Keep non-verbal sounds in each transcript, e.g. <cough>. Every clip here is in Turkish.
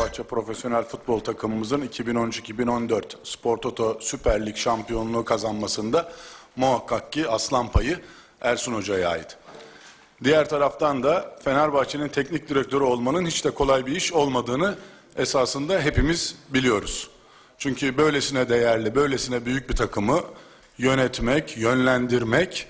Fenerbahçe profesyonel futbol takımımızın 2013-2014 Spor Toto Süper Lig şampiyonluğu kazanmasında muhakkak ki aslan payı Ersun Hoca'ya ait. Diğer taraftan da Fenerbahçe'nin teknik direktörü olmanın hiç de kolay bir iş olmadığını esasında hepimiz biliyoruz. Çünkü böylesine değerli, böylesine büyük bir takımı yönetmek, yönlendirmek,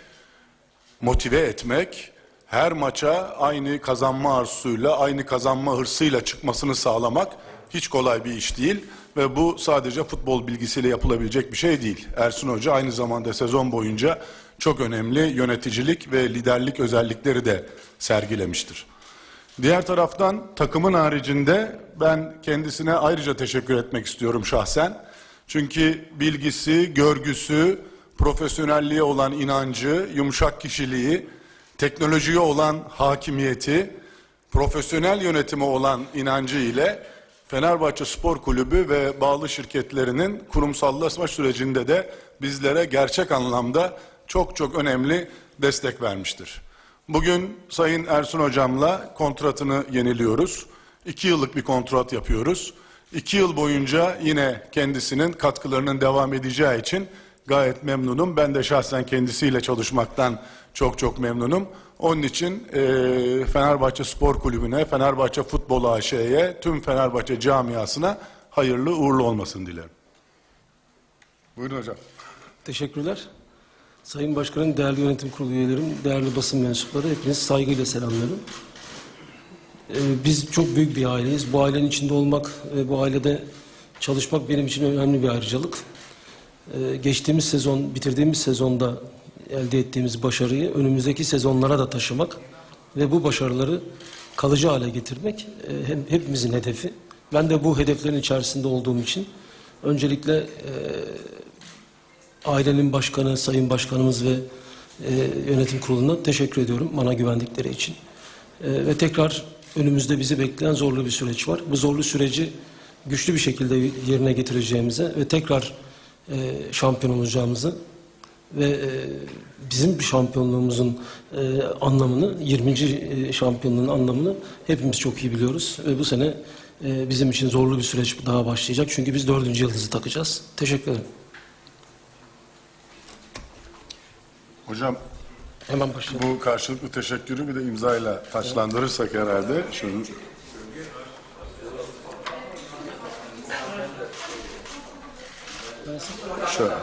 motive etmek, her maça aynı kazanma arzusuyla, aynı kazanma hırsıyla çıkmasını sağlamak hiç kolay bir iş değil ve bu sadece futbol bilgisiyle yapılabilecek bir şey değil. Ersun Hoca aynı zamanda sezon boyunca çok önemli yöneticilik ve liderlik özellikleri de sergilemiştir. Diğer taraftan takımın haricinde ben kendisine ayrıca teşekkür etmek istiyorum şahsen. Çünkü bilgisi, görgüsü, profesyonelliğe olan inancı, yumuşak kişiliği, teknolojiye olan hakimiyeti, profesyonel yönetime olan inancı ile Fenerbahçe Spor Kulübü ve bağlı şirketlerinin kurumsallaşma sürecinde de bizlere gerçek anlamda çok çok önemli destek vermiştir. Bugün Sayın Ersun Hocam'la kontratını yeniliyoruz. İki yıllık bir kontrat yapıyoruz. İki yıl boyunca yine kendisinin katkılarının devam edeceği için gayet memnunum. Ben de şahsen kendisiyle çalışmaktan çok çok memnunum. Onun için e, Fenerbahçe Spor Kulübü'ne, Fenerbahçe Futbol AŞ'ye, tüm Fenerbahçe camiasına hayırlı uğurlu olmasını dilerim. Buyurun hocam. Teşekkürler. Sayın Başkanım, değerli yönetim kurulu üyelerim, değerli basın mensupları hepinizi saygıyla selamlıyorum. Ee, biz çok büyük bir aileyiz. Bu ailenin içinde olmak ve bu ailede çalışmak benim için önemli bir ayrıcalık. Ee, geçtiğimiz sezon, bitirdiğimiz sezonda elde ettiğimiz başarıyı önümüzdeki sezonlara da taşımak ve bu başarıları kalıcı hale getirmek e, hem hepimizin hedefi. Ben de bu hedeflerin içerisinde olduğum için öncelikle e, ailenin başkanı, sayın başkanımız ve e, yönetim kuruluna teşekkür ediyorum bana güvendikleri için. E, ve tekrar önümüzde bizi bekleyen zorlu bir süreç var. Bu zorlu süreci güçlü bir şekilde yerine getireceğimize ve tekrar e, şampiyon olacağımızı ve e, bizim bir şampiyonluğumuzun e, anlamını, 20. e, şampiyonluğun anlamını hepimiz çok iyi biliyoruz. Ve bu sene e, bizim için zorlu bir süreç daha başlayacak. Çünkü biz dördüncü yıldızı takacağız. Teşekkür ederim. Hocam Hemen başlayalım. bu karşılıklı teşekkürü bir de imzayla taçlandırırsak herhalde şunu şöyle.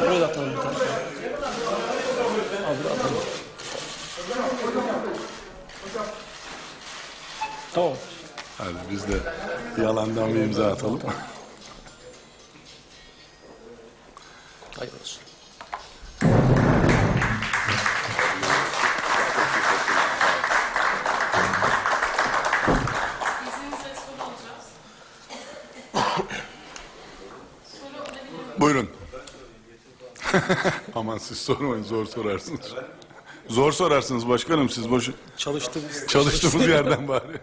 Buraya da atalım bir tane. Abi de atalım. Tamam. Hadi biz de yalandan bir imza atalım. Hayırlı olsun. <laughs> Aman siz sormayın zor sorarsınız. Zor sorarsınız başkanım siz boş Çalıştığımız, çalıştığımız yerden <laughs> bari.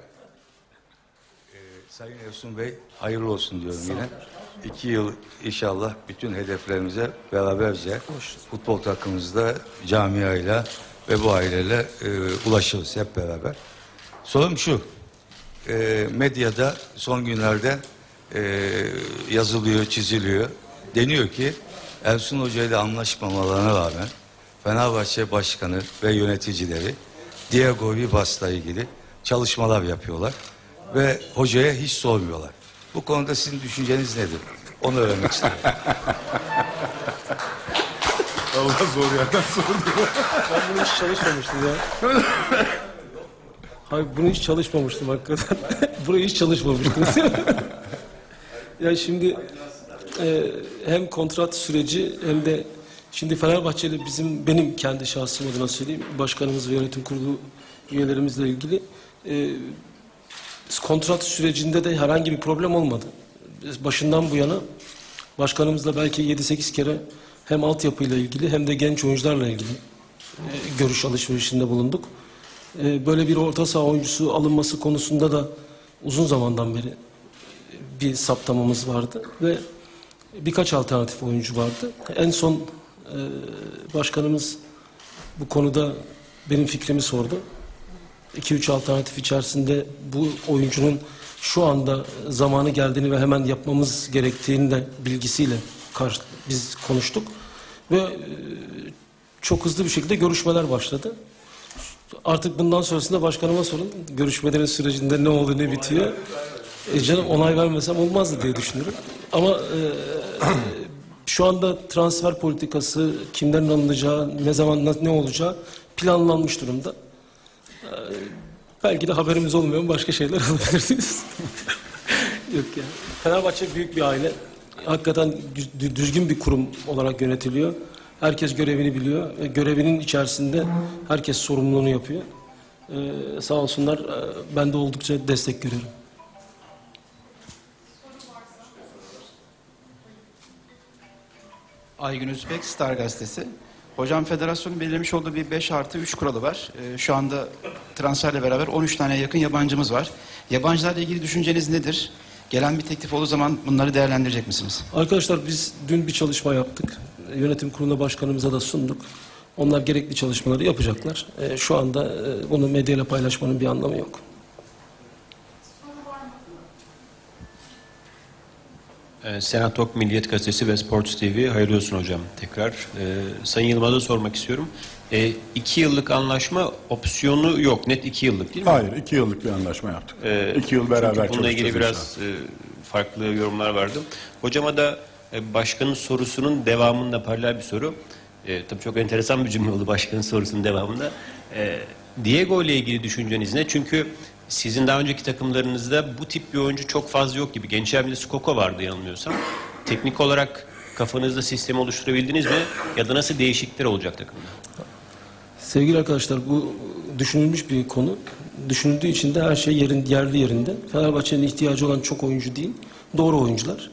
Sayın Ersun Bey hayırlı olsun diyorum yine. İki yıl inşallah bütün hedeflerimize beraberce futbol takımımızda camiayla ve bu aileyle e, ulaşırız hep beraber. Sorum şu, e, medyada son günlerde e, yazılıyor, çiziliyor. Deniyor ki Ersun Hoca ile anlaşmamalarına rağmen Fenerbahçe Başkanı ve yöneticileri Diego Ribas'la ilgili çalışmalar yapıyorlar ve hocaya hiç sormuyorlar. Bu konuda sizin düşünceniz nedir? Onu öğrenmek istiyorum. <laughs> Allah zor yerden sordu. Ben bunu hiç çalışmamıştım ya. Hayır bunu hiç çalışmamıştım hakikaten. <laughs> Burayı hiç çalışmamıştım. <laughs> ya şimdi e, hem kontrat süreci hem de şimdi Fenerbahçe'yle bizim benim kendi şahsım adına söyleyeyim başkanımız ve yönetim kurulu üyelerimizle ilgili e, kontrat sürecinde de herhangi bir problem olmadı. Başından bu yana başkanımızla belki 7-8 kere hem altyapıyla ilgili hem de genç oyuncularla ilgili e, görüş alışverişinde bulunduk. E, Böyle bir orta saha oyuncusu alınması konusunda da uzun zamandan beri bir saptamamız vardı ve birkaç alternatif oyuncu vardı. En son e, başkanımız bu konuda benim fikrimi sordu. 2-3 alternatif içerisinde bu oyuncunun şu anda zamanı geldiğini ve hemen yapmamız gerektiğini de bilgisiyle karşı, biz konuştuk. Ve e, çok hızlı bir şekilde görüşmeler başladı. Artık bundan sonrasında başkanıma sorun. Görüşmelerin sürecinde ne oldu ne bitiyor. E canım onay vermesem olmazdı diye düşünüyorum. Ama e, şu anda transfer politikası, kimlerin alınacağı, ne zaman ne olacağı planlanmış durumda. E, belki de haberimiz olmayan başka şeyler <laughs> alabilirsiniz. Yok yani. Fenerbahçe büyük bir aile. Hakikaten düz- düzgün bir kurum olarak yönetiliyor. Herkes görevini biliyor. Ve görevinin içerisinde herkes sorumluluğunu yapıyor. Ee, sağ olsunlar e, ben de oldukça destek görüyorum. Aygün Özbek, Star Gazetesi. Hocam federasyonun belirlemiş olduğu bir 5 artı 3 kuralı var. Ee, şu anda transferle beraber 13 tane yakın yabancımız var. Yabancılarla ilgili düşünceniz nedir? Gelen bir teklif olduğu zaman bunları değerlendirecek misiniz? Arkadaşlar biz dün bir çalışma yaptık. Yönetim kurulu başkanımıza da sunduk. Onlar gerekli çalışmaları yapacaklar. Ee, şu anda e, bunu medyayla paylaşmanın bir anlamı yok. Ee, Senat Tok Milliyet Gazetesi ve Sports TV hayırlı olsun hocam tekrar. Ee, Sayın Yılmaz'a sormak istiyorum. Ee, iki yıllık anlaşma opsiyonu yok. Net iki yıllık değil mi? Hayır, iki yıllık bir anlaşma yaptık. Ee, iki yıl beraber çünkü bununla ilgili biraz e, farklı yorumlar vardı. Hocama da e, başkanın sorusunun devamında paralel bir soru. E, tabii çok enteresan bir cümle oldu başkanın sorusunun devamında. E, Diego ile ilgili düşünceniz ne? Çünkü sizin daha önceki takımlarınızda bu tip bir oyuncu çok fazla yok gibi. Gençler bir de Skoko vardı yanılmıyorsam. Teknik olarak kafanızda sistemi oluşturabildiniz mi? Ya da nasıl değişiklikler olacak takımda? Sevgili arkadaşlar bu düşünülmüş bir konu. Düşünüldüğü için de her şey yerin, yerli yerinde. Fenerbahçe'nin ihtiyacı olan çok oyuncu değil. Doğru oyuncular.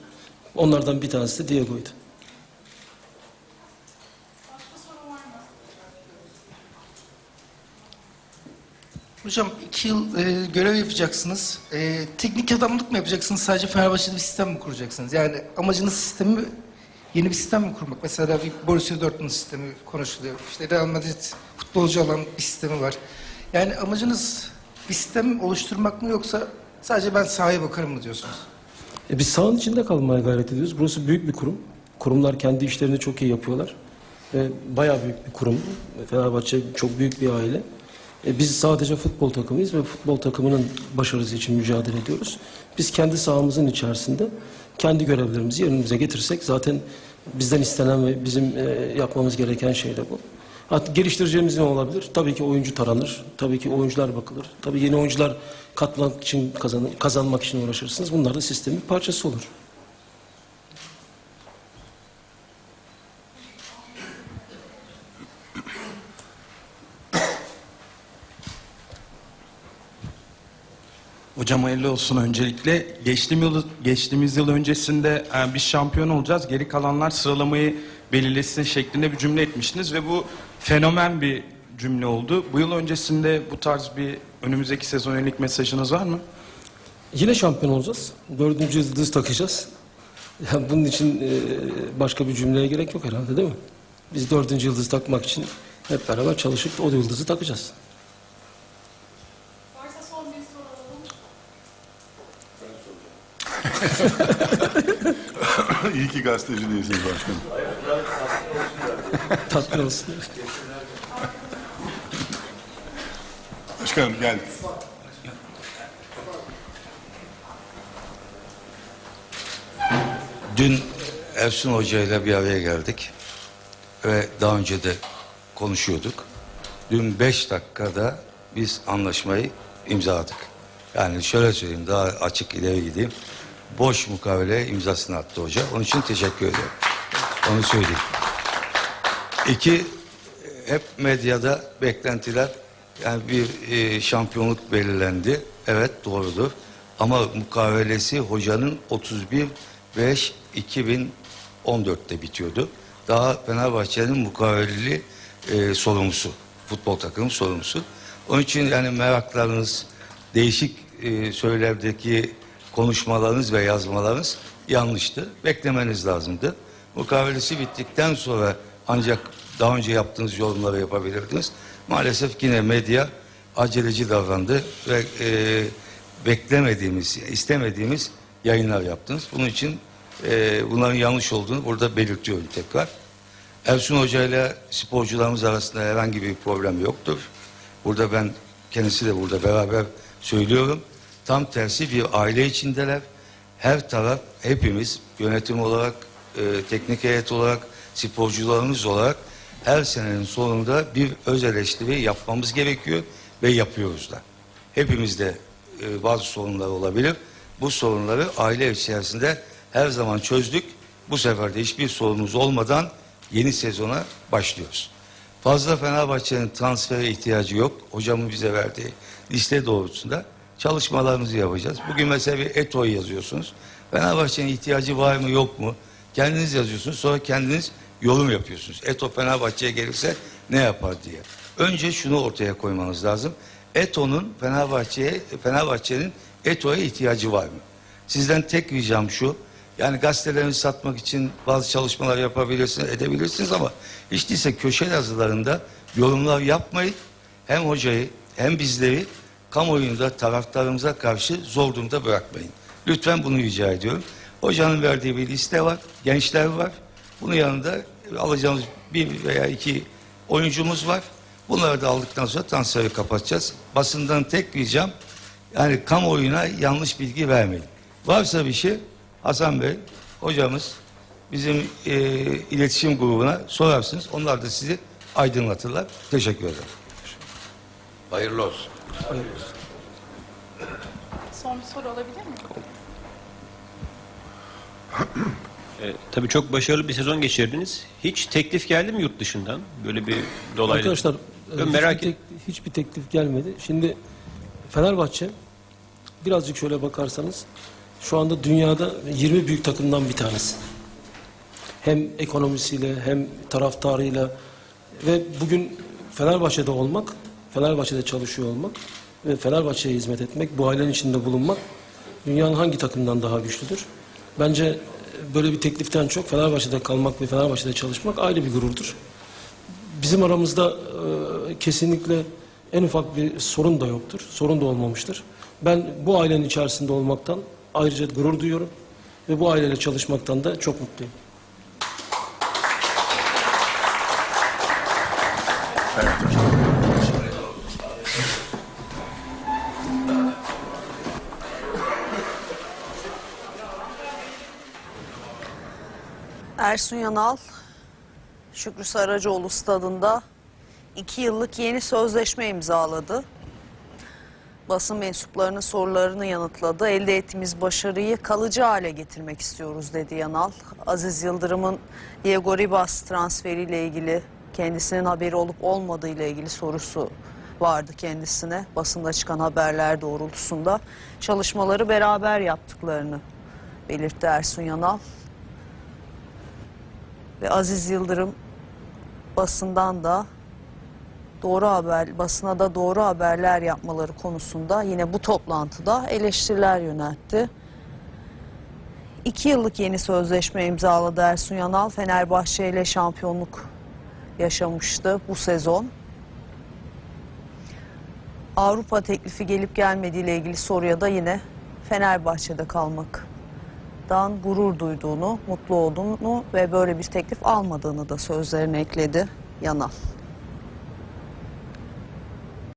Onlardan bir tanesi de Diego'ydu. Başka soru var mı? Hocam iki yıl e, görev yapacaksınız. E, teknik adamlık mı yapacaksınız? Sadece Fenerbahçe'de bir sistem mi kuracaksınız? Yani amacınız sistemi mi, yeni bir sistem mi kurmak? Mesela bir Borussia Dortmund sistemi konuşuluyor. İşte Real Madrid futbolcu alan bir sistemi var. Yani amacınız bir sistem oluşturmak mı yoksa sadece ben sahaya bakarım mı diyorsunuz? E biz sahanın içinde kalmaya gayret ediyoruz. Burası büyük bir kurum. Kurumlar kendi işlerini çok iyi yapıyorlar. Ve bayağı büyük bir kurum. Fenerbahçe çok büyük bir aile. E biz sadece futbol takımıyız ve futbol takımının başarısı için mücadele ediyoruz. Biz kendi sahamızın içerisinde kendi görevlerimizi yerimize getirsek zaten bizden istenen ve bizim e, yapmamız gereken şey de bu. Hat, geliştireceğimiz ne olabilir? Tabii ki oyuncu taranır. Tabii ki oyuncular bakılır. Tabii yeni oyuncular katmak için kazan, kazanmak için uğraşırsınız. Bunlar da sistemin parçası olur. Hocam hayırlı olsun öncelikle. Geçtiğimiz yıl, geçtiğimiz yıl öncesinde e, biz şampiyon olacağız. Geri kalanlar sıralamayı belirlesin şeklinde bir cümle etmiştiniz ve bu fenomen bir cümle oldu. Bu yıl öncesinde bu tarz bir önümüzdeki sezon yönelik mesajınız var mı? Yine şampiyon olacağız. Dördüncü yıldız takacağız. Ya bunun için e, başka bir cümleye gerek yok herhalde değil mi? Biz dördüncü yıldız takmak için hep beraber çalışıp o yıldızı takacağız. <laughs> İyi ki gazeteci değilsiniz başkanım. Tatlı olsun. Başkanım gel. Dün Ersun Hoca ile bir araya geldik ve daha önce de konuşuyorduk. Dün beş dakikada biz anlaşmayı imzaladık. Yani şöyle söyleyeyim daha açık ileri gideyim. Boş mukavele imzasını attı hoca. Onun için teşekkür ederim. Onu söyleyeyim. İki, hep medyada beklentiler yani bir e, şampiyonluk belirlendi. Evet doğrudur. Ama mukavelesi hocanın 31 5 2014'te bitiyordu. Daha Fenerbahçe'nin mukaveleli e, sorumlusu. Futbol takımı sorumlusu. Onun için yani meraklarınız, değişik e, söylemdeki konuşmalarınız ve yazmalarınız yanlıştı. Beklemeniz lazımdı. Mukavelesi bittikten sonra ancak daha önce yaptığınız yorumları yapabilirdiniz. Maalesef yine medya aceleci davrandı ve e, beklemediğimiz, istemediğimiz yayınlar yaptınız. Bunun için e, bunların yanlış olduğunu burada belirtiyorum tekrar. Ersun Hoca ile sporcularımız arasında herhangi bir problem yoktur. Burada ben kendisi de burada beraber söylüyorum. Tam tersi bir aile içindeler. Her taraf hepimiz yönetim olarak, e, teknik heyet olarak, sporcularımız olarak her senenin sonunda bir öz eleştiri yapmamız gerekiyor ve yapıyoruz da. Hepimizde e, bazı sorunlar olabilir. Bu sorunları aile içerisinde her zaman çözdük. Bu sefer de hiçbir sorunumuz olmadan yeni sezona başlıyoruz. Fazla Fenerbahçe'nin transfere ihtiyacı yok. Hocamın bize verdiği liste doğrultusunda çalışmalarımızı yapacağız. Bugün mesela bir ETO yazıyorsunuz. Fenerbahçe'nin ihtiyacı var mı yok mu? Kendiniz yazıyorsunuz sonra kendiniz yorum yapıyorsunuz. ETO Fenerbahçe'ye gelirse ne yapar diye. Önce şunu ortaya koymanız lazım. ETO'nun Fenerbahçe'ye Fenerbahçe'nin ETO'ya ihtiyacı var mı? Sizden tek ricam şu. Yani gazetelerinizi satmak için bazı çalışmalar yapabilirsiniz, edebilirsiniz ama hiç değilse köşe yazılarında yorumlar yapmayın. Hem hocayı hem bizleri kamuoyunda taraftarımıza karşı zor durumda bırakmayın. Lütfen bunu rica ediyorum. Hocanın verdiği bir liste var, gençler var. Bunun yanında alacağımız bir veya iki oyuncumuz var. Bunları da aldıktan sonra transferi kapatacağız. Basından tek ricam yani kamuoyuna yanlış bilgi vermeyin. Varsa bir şey Hasan Bey hocamız bizim e, iletişim grubuna sorarsınız. Onlar da sizi aydınlatırlar. Teşekkür ederim. Hayırlı olsun. Son bir soru olabilir mi? E, tabii çok başarılı bir sezon geçirdiniz. Hiç teklif geldi mi yurt dışından? Böyle bir dolaylı. Arkadaşlar Ben e, merak hiçbir, et. tek- hiçbir teklif gelmedi. Şimdi Fenerbahçe birazcık şöyle bakarsanız şu anda dünyada 20 büyük takımdan bir tanesi. Hem ekonomisiyle hem taraftarıyla ve bugün Fenerbahçe'de olmak, Fenerbahçe'de çalışıyor olmak ve Fenerbahçe'ye hizmet etmek, bu ailenin içinde bulunmak dünyanın hangi takımdan daha güçlüdür? Bence e, böyle bir tekliften çok Fenerbahçe'de kalmak ve Fenerbahçe'de çalışmak ayrı bir gururdur. Bizim aramızda e, kesinlikle en ufak bir sorun da yoktur. Sorun da olmamıştır. Ben bu ailenin içerisinde olmaktan ayrıca gurur duyuyorum ve bu aileyle çalışmaktan da çok mutluyum. Ersun Yanal, Şükrü Saracoğlu stadında iki yıllık yeni sözleşme imzaladı. Basın mensuplarının sorularını yanıtladı. Elde ettiğimiz başarıyı kalıcı hale getirmek istiyoruz dedi Yanal. Aziz Yıldırım'ın Diego Ribas transferiyle ilgili kendisinin haberi olup olmadığı ile ilgili sorusu vardı kendisine. Basında çıkan haberler doğrultusunda çalışmaları beraber yaptıklarını belirtti Ersun Yanal ve Aziz Yıldırım basından da doğru haber basına da doğru haberler yapmaları konusunda yine bu toplantıda eleştiriler yöneltti. İki yıllık yeni sözleşme imzaladı Ersun Yanal. Fenerbahçe ile şampiyonluk yaşamıştı bu sezon. Avrupa teklifi gelip gelmediği ile ilgili soruya da yine Fenerbahçe'de kalmak dan gurur duyduğunu, mutlu olduğunu ve böyle bir teklif almadığını da sözlerine ekledi Yanal.